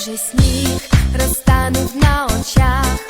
вже сніг розтанув на очах.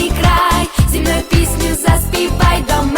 пісню заспівай, до мене